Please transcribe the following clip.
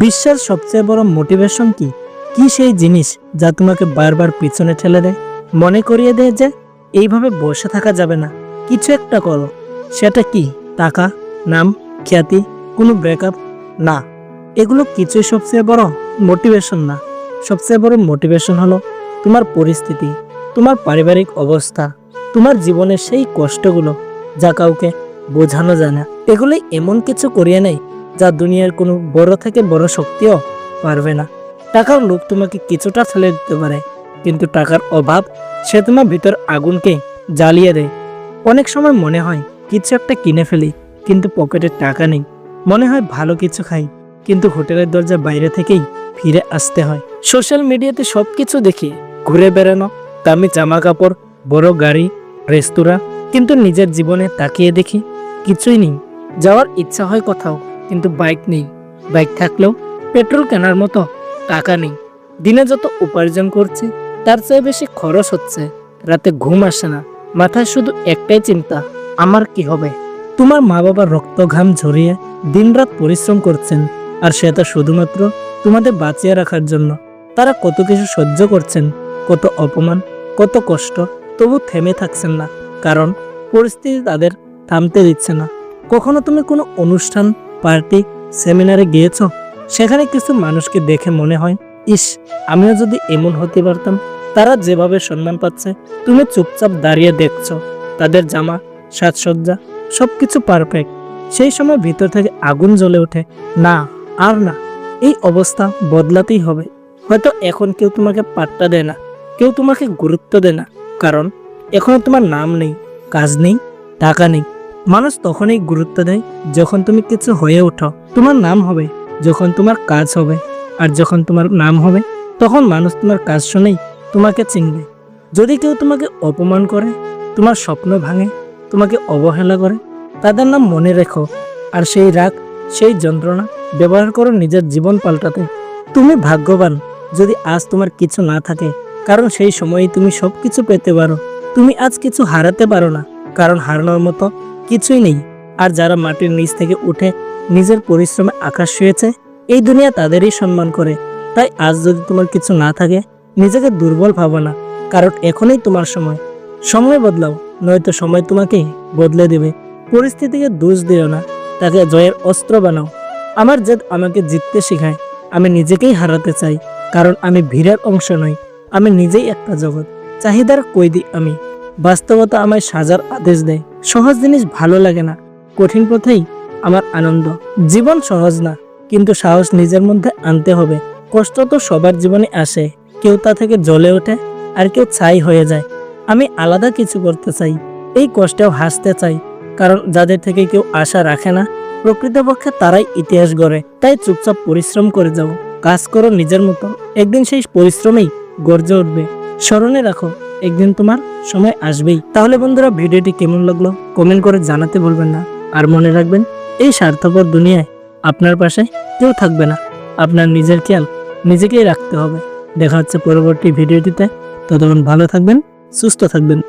বিশ্বের সবচেয়ে বড় মোটিভেশন কি? কি সেই জিনিস যা তোমাকে বারবার পিছনে ঠেলে দেয়? মনে করিয়ে দেয় যে এইভাবে বসে থাকা যাবে না। কিছু একটা করো। সেটা কি? টাকা? নাম? খ্যাতি? কোনো ব্রেকআপ না। এগুলো কিছুই সবচেয়ে বড় মোটিভেশন না। সবচেয়ে বড় মোটিভেশন হলো তোমার পরিস্থিতি, তোমার পারিবারিক অবস্থা, তোমার জীবনের সেই কষ্টগুলো যা কাউকে বোঝানো যায় না। এগুলোই এমন কিছু করিয়ে নেয় যা দুনিয়ার কোনো বড় থেকে বড় শক্তিও পারবে না। টাকার লোভ তোমাকে কিছুটা ঠেলে দিতে পারে, কিন্তু টাকার অভাব সে তোমার ভিতর আগুনকে জ্বালিয়ে দেয়। অনেক সময় মনে হয়, কিছু একটা কিনে ফেলি, কিন্তু পকেটে টাকা নেই। মনে হয় ভালো কিছু খাই, কিন্তু হোটেলের দরজা বাইরে থেকেই ফিরে আসতে হয়। সোশ্যাল মিডিয়াতে সব কিছু দেখি, ঘুরে বেড়ানো, দামি জামা কাপড় বড় গাড়ি, রেস্তোরাঁ, কিন্তু নিজের জীবনে তাকিয়ে দেখি, কিছুই নেই। যাওয়ার ইচ্ছা হয় কোথাও কিন্তু বাইক নেই। বাইক থাকলেও পেট্রোল কেনার মতো টাকা নেই। দিনে যত উপার্জন করছি, তার চেয়ে বেশি খরচ হচ্ছে। রাতে ঘুম আসে না। মাথায় শুধু একটাই চিন্তা, আমার কি হবে? তোমার মা বাবার রক্ত ঘাম ঝরিয়ে দিনরাত পরিশ্রম করছেন, আর সেটা শুধুমাত্র তোমাদের বাঁচিয়ে রাখার জন্য। তারা কত কিছু সহ্য করছেন, কত অপমান, কত কষ্ট, তবু থেমে থাকছেন না। কারণ পরিস্থিতি তাদের থামতে দিচ্ছে না। কখনো তুমি কোনো অনুষ্ঠান পার্টি, সেমিনারে গিয়েছো? সেখানে কিছু মানুষকে দেখে মনে হয়, ইস, আমিও যদি এমন হতে পারতাম, তারা যেভাবে সম্মান পাচ্ছে, তুমি চুপচাপ দাঁড়িয়ে দেখছ, তাদের জামা, সাজসজ্জা সব কিছু পারফেক্ট সেই সময় ভিতর থেকে আগুন জ্বলে ওঠে। না, আর না, এই অবস্থা বদলাতেই হবে। হয়তো এখন কেউ তোমাকে পাত্তা দেয় না, কেউ তোমাকে গুরুত্ব দেয় না, কারণ এখনও তোমার নাম নেই, কাজ নেই, টাকা নেই মানুষ তখনই গুরুত্ব দেয় যখন তুমি কিছু হয়ে ওঠো। তোমার নাম হবে, যখন তোমার কাজ হবে। আর যখন তোমার নাম হবে, তখন মানুষ তোমার কাজ শুনেই তোমাকে চিনবে। যদি কেউ তোমাকে অপমান করে, তোমার স্বপ্ন ভাঙে, তোমাকে অবহেলা করে, তাদের নাম মনে রেখো। আর সেই রাগ, সেই যন্ত্রণা ব্যবহার করো নিজের জীবন পাল্টাতে। তুমি ভাগ্যবান, যদি আজ তোমার কিছু না থাকে, কারণ সেই সময়ে তুমি সব কিছু পেতে পারো। তুমি আজ কিছু হারাতে পারো না, কারণ হারানোর মতো কিছুই নেই। আর যারা মাটির নিচ থেকে উঠে নিজের পরিশ্রমে আকাশ শুয়েছে এই দুনিয়া তাদেরই সম্মান করে। তাই আজ যদি তোমার কিছু না থাকে, নিজেকে দুর্বল ভাবো না, কারণ এখনই তোমার সময়। সময় বদলাও, নয়তো সময় তোমাকে বদলে দেবে। পরিস্থিতিকে দোষ দিও না, তাকে জয়ের অস্ত্র বানাও। আমার জেদ আমাকে জিততে শেখায়, আমি নিজেকেই হারাতে চাই, কারণ আমি ভিড়ের অংশ নই, আমি নিজেই একটা জগৎ। চাহিদার কইদি আমি, বাস্তবতা আমায় সাজার আদেশ দেয়। সহজ জিনিস ভালো লাগে না, কঠিন পথেই আমার আনন্দ। জীবন সহজ না, কিন্তু সাহস নিজের মধ্যে আনতে হবে। কষ্ট তো সবার জীবনে আসে, কেউ তা থেকে জ্বলে ওঠে আর কেউ ছাই হয়ে যায়। আমি আলাদা কিছু করতে চাই, এই কষ্টেও হাসতে চাই, কারণ যাদের থেকে কেউ আশা রাখে না, প্রকৃতপক্ষে তারাই ইতিহাস গড়ে, তাই চুপচাপ পরিশ্রম করে যাও। কাজ করো নিজের মতো, একদিন সেই পরিশ্রমেই গর্জে উঠবে। স্মরণে রাখো একদিন তোমার সময় আসবেই। তাহলে বন্ধুরা ভিডিওটি কেমন লাগল কমেন্ট করে জানাতে ভুলবেন না। আর মনে রাখবেন, এই স্বার্থপর দুনিয়ায় আপনার পাশে কেউ থাকবে না। আপনার নিজের খেয়াল নিজেকেই রাখতে হবে। দেখা হচ্ছে পরবর্তী ভিডিওটিতে। ততক্ষণ ভালো থাকবেন, সুস্থ থাকবেন।